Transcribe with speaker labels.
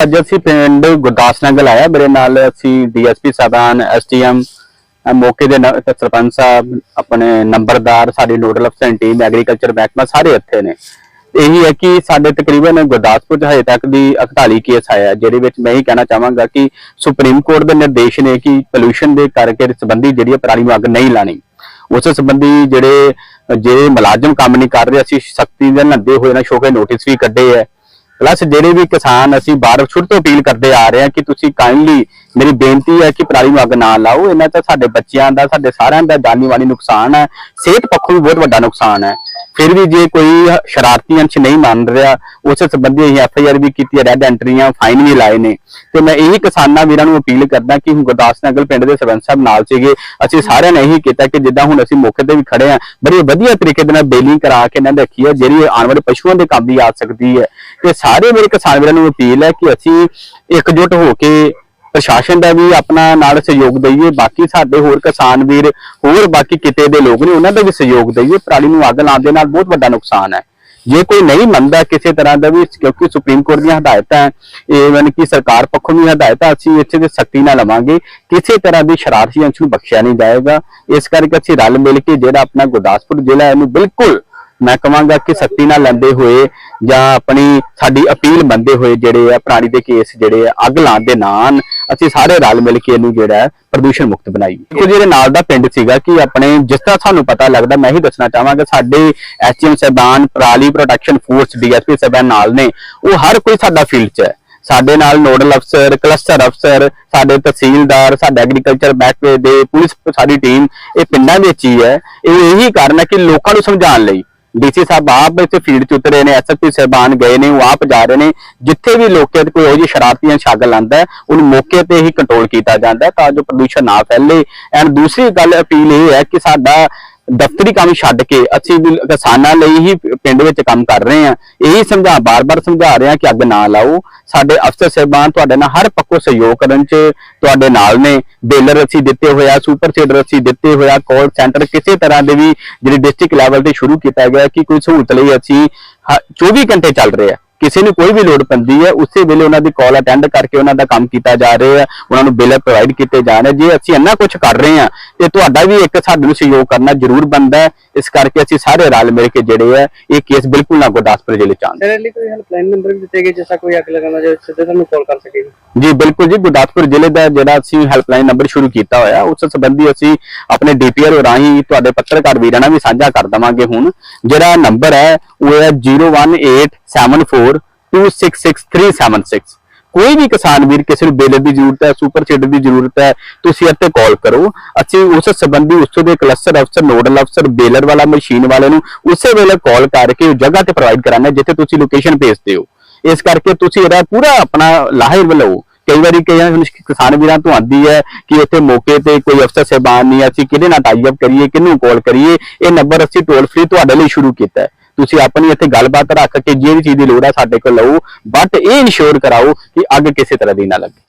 Speaker 1: ਅੱਜ ਅਸੀਂ ਪਿੰਡ ਗੁਰਦਾਸ ਨਗਰ ਆਇਆ ਮੇਰੇ ਨਾਲ ਅਸੀਂ ਡੀਐਸਪੀ ਸਾਹਿਬਾਨ ਐਸਟੀਐਮ ਮੌਕੇ ਦੇ ਸਰਪੰਚ ਸਾਹਿਬ, ਆਪਣੇ ਨੰਬਰਦਾਰ, ਸਾਡੀ ਨੋਡਲ ਅਫਸਰ, ਟੀਮ, ਐਗਰੀਕਲਚਰ ਮਹਿਕਮਾ ਸਾਰੇ ਇੱਥੇ ਨੇ। ਇਹੀ ਹੈ ਕਿ ਸਾਡੇ ਤਕਰੀਬਨ ਗੁਰਦਾਸਪੁਰ 'ਚ ਹਜੇ ਤੱਕ ਦੀ 48 ਕੇਸ ਆਇਆ ਜਿਹਦੇ ਵਿੱਚ ਮੈਂ ਹੀ ਕਹਿਣਾ ਚਾਹਾਂਗਾ ਕਿ ਸੁਪਰੀਮ ਕੋਰਟ ਦੇ ਨਿਰਦੇਸ਼ ਨੇ ਕਿ ਪੋਲੂਸ਼ਨ ਦੇ ਕਰਕੇ ਸੰਬੰਧੀ ਜਿਹੜੀ ਹੈ ਪਰਾਲੀ ਨੂੰ ਅੱਗ ਨਹੀਂ ਲਾਣੀ। ਉਸ ਸੰਬੰਧੀ ਜਿਹੜੇ ਜਿਹੜੇ ਮੁਲਾਜ਼ਮ ਕੰਮ ਨਹੀਂ ਕਰ ਰਹੇ, ਅਸੀਂ ਸਖਤੀ ਦੇ ਨੰਦੇ ਹੋਏ ਨਾ, ਸ਼ੋਕੇ ਨੋਟਿਸ ਵੀ ਕੱਢੇ ਹੈ। ਪਲੱਸ ਜਿਹੜੇ ਵੀ ਕਿਸਾਨ ਅਸੀਂ ਬਾਹਰ ਸ਼ੁਰੂ ਤੋਂ ਅਪੀਲ ਕਰਦੇ ਆ ਰਹੇ ਹਾਂ ਕਿ ਤੁਸੀਂ ਕਾਈਂਡਲੀ ਮੇਰੀ ਬੇਨਤੀ ਹੈ ਕਿ ਪਰਾਲੀ ਨੂੰ ਅੱਗ ਨਾ ਲਾਓ। ਇਹਨਾਂ ਤਾਂ ਸਾਡੇ ਬੱਚਿਆਂ ਦਾ, ਸਾਡੇ ਸਾਰਿਆਂ ਦਾ ਜਾਨੀ ਮਾਲੀ ਨੁਕਸਾਨ ਹੈ। ਸਿਹਤ ਪੱਖੋਂ ਵੀ ਬਹੁਤ ਵੱਡਾ ਨੁਕਸਾਨ ਹੈ। ਫਿਰ ਵੀ ਜੇ ਕੋਈ ਸ਼ਰਾਰਤੀ ਅੰਸ਼ ਨਹੀਂ ਮੰਨ ਰਿਹਾ, ਉਸ ਸੰਬੰਧੀ ਅਸੀਂ ਐਫ ਆਈ ਆਰ ਵੀ ਕੀਤੀ ਹੈ ਰੈੱਡ ਐਂਟਰੀਆਂ ਫਾਈਨ ਵੀ ਲਾਏ ਨੇ। ਤੇ ਮੈਂ ਇਹੀ ਕਿਸਾਨਾਂ ਵੀਰਾਂ ਨੂੰ ਅਪੀਲ ਕਰਦਾ ਕਿ ਹੁਣ ਗੁਰਦਾਸ ਨਗਰ ਪਿੰਡ ਦੇ ਸਰਪੰਚ ਸਾਹਿਬ ਨਾਲ ਸੀਗੇ, ਅਸੀਂ ਸਾਰਿਆਂ ਨੇ ਇਹੀ ਕੀਤਾ ਕਿ ਜਿੱਦਾਂ ਹੁਣ ਅਸੀਂ ਮੌਕੇ ਤੇ ਵੀ ਖੜੇ ਆ ਬੜੀ ਵਧੀਆ ਤਰੀਕੇ ਦੇ ਨਾਲ ਬੇਲਿੰਗ ਕਰਾ ਕੇ ਇਹਨਾਂ ਨੇ ਰੱਖੀ ਹੈ, ਜਿਹੜੀ ਆਉਣ ਵਾਲੇ ਪਸ਼ੂਆਂ ਦੇ ਕੰਮ ਵੀ ਆ ਸਕਦੀ ਹੈ। ਤੇ ਸਾਰੇ ਮੇਰੇ ਕਿਸਾਨ ਵੀਰਾਂ ਨੂੰ ਅਪੀਲ ਹੈ ਕਿ ਅਸੀਂ ਇਕਜੁੱਟ ਹੋ ਕੇ ਪ੍ਰਸ਼ਾਸਨ ਦਾ ਵੀ ਆਪਣਾ ਨਾਲ ਸਹਿਯੋਗ ਦਈਏ ਬਾਕੀ ਸਾਡੇ ਹੋਰ ਕਿਸਾਨ ਵੀਰ ਹੋਰ ਬਾਕੀ ਕਿਤੇ ਦੇ ਲੋਕ ਨੇ ਉਹਨਾਂ ਦਾ ਵੀ ਸਹਿਯੋਗ ਦਈਏ ਪਰਾਲੀ ਨੂੰ ਅੱਗ ਲਾਉਣ ਦੇ ਨਾਲ ਬਹੁਤ ਵੱਡਾ ਨੁਕਸਾਨ ਹੈ। ਜੇ ਕੋਈ ਨਹੀਂ ਮੰਨਦਾ ਕਿਸੇ ਤਰ੍ਹਾਂ ਦਾ ਵੀ ਕਿਉਂਕਿ ਸੁਪਰੀਮ ਕੋਰਟ ਦੀਆਂ ਹਦਾਇਤਾਂ ਹੈ, ਕਿ ਸਰਕਾਰ ਪੱਖੋਂ ਵੀ ਹਦਾਇਤਾਂ ਅਸੀਂ ਇੱਥੇ ਦੇ ਸਖਤੀ ਨਾਲ ਲਵਾਂਗੇ ਕਿਸੇ ਤਰ੍ਹਾਂ ਦੀ ਸ਼ਰਾਰਤੀ ਅੰਸ਼ ਨੂੰ ਬਖਸ਼ਿਆ ਨਹੀਂ ਜਾਏਗਾ। ਇਸ ਕਰਕੇ ਅਸੀਂ ਰਲ ਮਿਲ ਕੇ ਜਿਹੜਾ ਆਪਣਾ ਗੁਰਦਾਸਪੁਰ ਜ਼ਿਲ੍ਹਾ ਇਹਨੂੰ ਬਿਲਕੁਲ ਮੈਂ ਕਹਾਂਗਾ ਕਿ ਸਖਤੀ ਨਾਲ ਲੈਂਦੇ ਹੋਏ ਜਾਂ ਆਪਣੀ ਸਾਡੀ ਅਪੀਲ ਮੰਨਦੇ ਹੋਏ ਜਿਹੜੇ ਆ ਪ੍ਰਾਣੀ ਦੇ ਕੇਸ ਜਿਹੜੇ ਆ ਅੱਗ ਲਾਉਣ ਦੇ ਨਾਨ, ਅਸੀਂ ਸਾਰੇ ਰਲ ਮਿਲ ਕੇ ਇਹਨੂੰ ਜਿਹੜਾ ਪ੍ਰਦੂਸ਼ਣ ਮੁਕਤ ਬਣਾਈਏ। ਦੇਖੋ ਜਿਹੜੇ ਨਾਲ ਦਾ ਪਿੰਡ ਸੀਗਾ ਕਿ ਆਪਣੇ ਜਿਸ ਤਰ੍ਹਾਂ ਸਾਨੂੰ ਪਤਾ ਲੱਗਦਾ, ਮੈਂ ਹੀ ਦੱਸਣਾ ਚਾਹਾਂਗਾ, ਸਾਡੇ ਐਸਟੀਐਮ ਸਾਹਿਬਾਨ ਪਰਾਲੀ ਪ੍ਰੋਟੈਕਸ਼ਨ ਫੋਰਸ ਡੀਐਸਪੀ ਸਾਹਿਬਾਨ ਨਾਲ ਨੇ, ਉਹ ਹਰ ਕੋਈ ਸਾਡਾ ਫੀਲਡ 'ਚ ਹੈ। ਸਾਡੇ ਨਾਲ ਨੋਡਲ ਅਫਸਰ, ਕਲਸਟਰ ਅਫਸਰ, ਸਾਡੇ ਤਹਿਸੀਲਦਾਰ, ਸਾਡੇ ਐਗਰੀਕਲਚਰ ਮਹਿਕਮੇ ਦੇ ਪੁਲਿਸ ਸਾਡੀ ਟੀਮ, ਇਹ ਪਿੰਡਾਂ ਵਿੱਚ ਹੀ ਹੈ। ਇਹ ਇਹੀ ਕਾਰਨ ਹੈ ਕਿ ਲੋਕਾਂ ਨੂੰ ਸਮਝਾਉਣ ਲਈ ਡੀਸੀ ਸਾਹਿਬ ਆਪ ਇੱਥੇ ਫੀਲਡ 'ਚ ਉਤਰੇ ਨੇ ਐਸਐਸਪੀ ਸਾਹਿਬਾਨ ਗਏ ਨੇ, ਉਹ ਆਪ ਜਾ ਰਹੇ ਨੇ। ਜਿੱਥੇ ਵੀ ਲੋਕਾਂ ਤੇ ਕੋਈ ਉਹ ਜਿਹੀ ਸ਼ਰਾਰਤੀਆਂ ਛੱਗ ਲਾਂਦਾ, ਉਹਨੂੰ ਮੌਕੇ ਤੇ ਹੀ ਕੰਟਰੋਲ ਕੀਤਾ ਜਾਂਦਾ ਤਾਂ ਜੋ ਪ੍ਰਦੂਸ਼ਣ ਨਾ ਫੈਲੇ। ਐਂਡ ਦੂਸਰੀ ਗੱਲ ਅਪੀਲ ਇਹ ਹੈ ਕਿ ਸਾਡਾ ਦਫ਼ਤਰੀ ਕੰਮ ਛੱਡ ਕੇ ਅਸੀਂ ਵੀ ਕਿਸਾਨਾਂ ਲਈ ਹੀ ਪਿੰਡ ਵਿੱਚ ਕੰਮ ਕਰ ਰਹੇ ਹਾਂ। ਇਹੀ ਸਮਝਾ, ਬਾਰ-ਬਾਰ ਸਮਝਾ ਰਹੇ ਹਾਂ ਕਿ ਅੱਗ ਨਾ ਲਾਓ। ਸਾਡੇ ਅਫਸਰ ਸਹਿਬਾਨ ਤੁਹਾਡੇ ਨਾਲ ਹਰ ਪੱਖੋਂ ਸਹਿਯੋਗ ਕਰਨ 'ਚ ਤੁਹਾਡੇ ਨਾਲ ਨੇ। ਬੇਲਰ ਅਸੀਂ ਦਿੱਤੇ ਹੋਇਆ ਸੁਪਰ ਸੀਡਰ ਅਸੀਂ ਦਿੱਤੇ ਹੋਇਆ ਕਾਲ ਸੈਂਟਰ ਕਿਸੇ ਤਰ੍ਹਾਂ ਦੇ ਵੀ ਜਿਹੜੀ ਡਿਸਟ੍ਰਿਕਟ ਲੈਵਲ ਤੇ ਸ਼ੁਰੂ ਕੀਤਾ ਗਿਆ ਕਿ ਕੋਈ ਸਹੂਲਤ ਲਈ ਅਸੀਂ ਹ- 24 ਘੰਟੇ ਚੱਲ ਰਹੇ ਆ। ਕਿਸੇ ਨੂੰ ਕੋਈ ਵੀ ਲੋੜ ਪੈਂਦੀ ਹੈ, ਉਸੇ ਵੇਲੇ ਉਹਨਾਂ ਦੀ ਕਾਲ ਅਟੈਂਡ ਕਰਕੇ ਉਹਨਾਂ ਦਾ ਕੰਮ ਕੀਤਾ ਜਾ ਰਿਹਾ ਹੈ, ਉਹਨਾਂ ਨੂੰ ਬਿੱਲ ਪ੍ਰੋਵਾਈਡ ਕੀਤੇ ਜਾ ਰਹੇ ਜੇ ਅਸੀਂ ਇੰਨਾ ਕੁਝ ਕਰ ਰਹੇ ਹਾਂ, ਤੇ ਤੁਹਾਡਾ ਵੀ ਇੱਕ ਸਾਡੇ ਨੂੰ ਸਹਿਯੋਗ ਕਰਨਾ ਜ਼ਰੂਰ ਬਣਦਾ ਹੈ। ਇਸ ਕਰਕੇ ਅਸੀਂ ਸਾਰੇ ਰਲ ਮਿਲ ਕੇ ਜਿਹੜੇ ਆ ਇਹ ਕੇਸ ਬਿਲਕੁਲ ਨਾ ਗੁਰਦਾਸਪੁਰ ਜ਼ਿਲ੍ਹੇ ਚ ਆਉਣ।
Speaker 2: ਤੇਰੇ ਲਈ ਕੋਈ ਹੈਲਪਲਾਈਨ ਨੰਬਰ ਵੀ ਦਿੱਤੇ ਗਏ, ਜਿਸ ਤਰ੍ਹਾਂ ਕੋਈ ਅੱਗ ਲਗਾਉਣਾ ਜੇ ਸਿੱਧੇ ਤੁਹਾਨੂੰ ਕਾਲ ਕਰ ਸਕੇ
Speaker 1: ਜੀ, ਬਿਲਕੁਲ ਜੀ, ਗੁਰਦਾਸਪੁਰ ਜ਼ਿਲ੍ਹੇ ਦਾ ਜਿਹੜਾ ਅਸੀਂ ਹੈਲਪਲਾਈਨ ਨੰਬਰ ਸ਼ੁਰੂ ਕੀਤਾ ਹੋਇਆ, ਉਸ ਸੰਬੰਧੀ ਅਸੀਂ ਆਪਣੇ ਡੀਪੀਆਰ ਰਾਹੀਂ ਤੁਹਾਡੇ ਪੱਤਰਕਾਰ ਵੀਰਾਂ ਨਾਲ ਵੀ ਸਾਂਝਾ ਕਰ ਦਵਾਂਗੇ ਹੁਣ। ਜਿਹੜਾ ਨੰਬਰ ਹੈ, ਉਹ ਹੈ 018742666376 ਕੋਈ ਵੀ ਕਿਸਾਨ ਵੀਰ, ਕਿਸੇ ਨੂੰ ਬੇਲਰ ਦੀ ਜ਼ਰੂਰਤ ਹੈ ਸੁਪਰ ਸੀਡਰ ਦੀ ਜ਼ਰੂਰਤ ਹੈ, ਤੁਸੀਂ ਇੱਥੇ ਕਾਲ ਕਰੋ। ਅਸੀਂ ਉਸ ਸੰਬੰਧੀ ਉਸ ਦੇ ਕਲਸਟਰ ਅਫਸਰ ਨੋਡਲ ਅਫਸਰ ਬੇਲਰ ਵਾਲਾ ਮਸ਼ੀਨ ਵਾਲੇ ਨੂੰ ਉਸੇ ਵੇਲੇ ਕਾਲ ਕਰਕੇ ਉਹ ਜਗ੍ਹਾ ਤੇ ਪ੍ਰੋਵਾਈਡ ਕਰਾਣਾ ਜਿੱਥੇ ਤੁਸੀਂ ਲੋਕੇਸ਼ਨ ਭੇਜਦੇ ਹੋ। ਇਸ ਕਰਕੇ ਤੁਸੀਂ ਇਹਦਾ ਪੂਰਾ ਆਪਣਾ ਲਾਹਰ ਲਓ ਕਈ ਵਾਰੀ ਕਈ ਕਿਸਾਨ ਵੀਰਾਂ ਤੋਂ ਆਂਦੀ ਹੈ ਕਿ ਉੱਥੇ ਮੌਕੇ ਤੇ ਕੋਈ ਅਫਸਰ ਸਹਿਬਾਨ ਨਹੀਂ, ਅਸੀਂ ਕਿਹਦੇ ਨਾਲ ਟਾਈ ਅਪ ਕਰੀਏ, ਕਿਹਨੂੰ ਕਾਲ ਕਰੀਏ, ਇਹ ਨੰਬਰ ਅਸੀਂ ਟੋਲ ਫ੍ਰੀ ਤੁਹਾਡੇ ਲਈ ਸ਼ੁਰੂ ਕੀਤਾ ਹੈ। ਤੁਸੀਂ ਆਪਣੀ ਇੱਥੇ ਗੱਲਬਾਤ ਰੱਖ ਕੇ ਜਿਹੜੀ ਚੀਜ਼ ਦੀ ਲੋੜ ਹੈ ਸਾਡੇ ਕੋਲ ਲਓ ਬਟ ਇਹ ਇਨਸ਼ੋਰ ਕਰਾਓ ਕਿ ਅੱਗ ਕਿਸੇ ਤਰ੍ਹਾਂ ਦੀ ਨਾ ਲੱਗੇ।